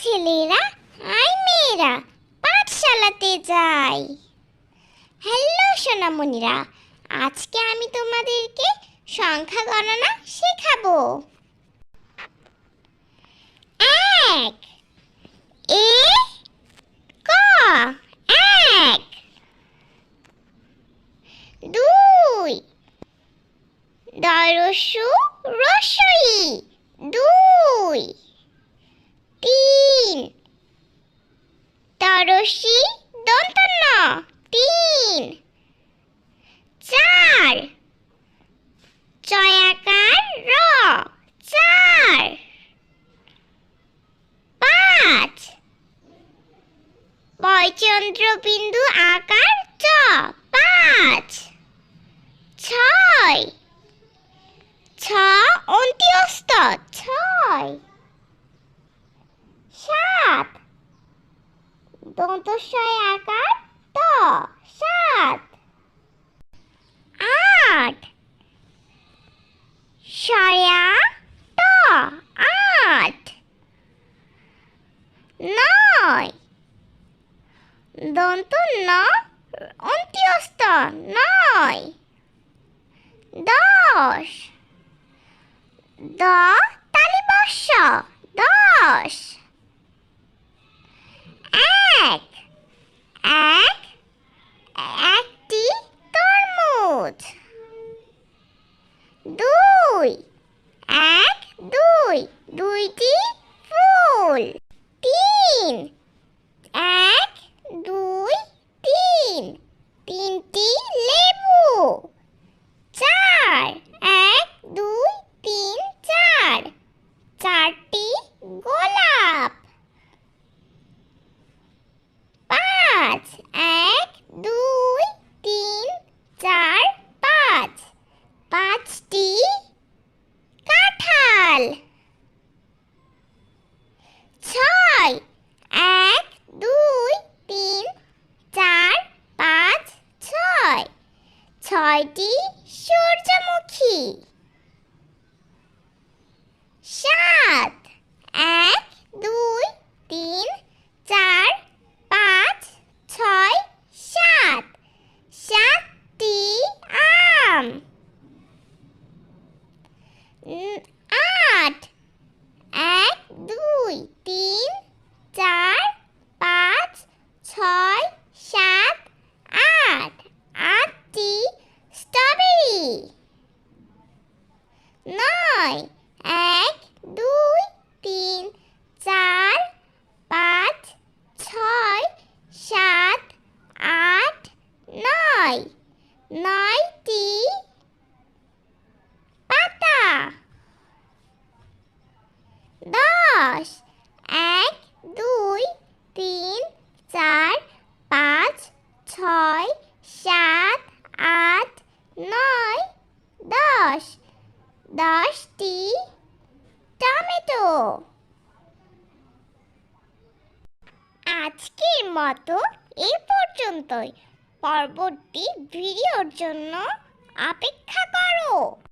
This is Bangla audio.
ছেলেরা, আয় মেয়েরা, পাঠশালাতে যাই। হ্যালো সোনামণিরা, আজকে আমি তোমাদেরকে সংখ্যা গণনা শেখাবো। এক, এ, ক, এক, দুই, দরসু, রসই দুই তিন তরসি দন্তন্য তিন চার চয়াকার র চার পাঁচ পয়চন্দ্র বিন্দু আকার চ পাঁচ। ছয়। ছ অন্তিয়স্ত ছয়। সাত। দন্তস্বয় আকার ত সাত আট সয়া ত আট নয় দন্ত ন, অন্ত্যস্ত নয়। দশ। দ তালিবর্ষ দশ। এক। এক, একটি তরমুজ। দুই। এক, দুই, দুইটি ফুল তিন এক দুই তিন। তিনটি লেবু। চার। এক, দুই, তিন, চার। চারটি গোলাপ। পাঁচ। এক, দুই, তিন, চার, পাঁচ। পাঁচটি কাঁঠাল ছয় এক দুই তিন চার পাঁচ ছয় ছয়টি সূর্যমুখী। সাত এক দুই তিন চার পাঁচ ছয় সাত। সাতটি আম উম, আট এক দুই তিন চার পাঁচ ছয় সাত আট আটটি স্ট্রবেরি নয় এক দুই তিন চার পাঁচ ছয় সাত আট নয় নয়টি পাতা। দশ, এক, দুই, তিন, চার, পাঁচ, ছয়, সাত, আট, নয়, দশ। দশটি টমেটো। আজকের মতো এ পর্যন্তই। পরবর্তী ভিডিওর জন্য অপেক্ষা করো।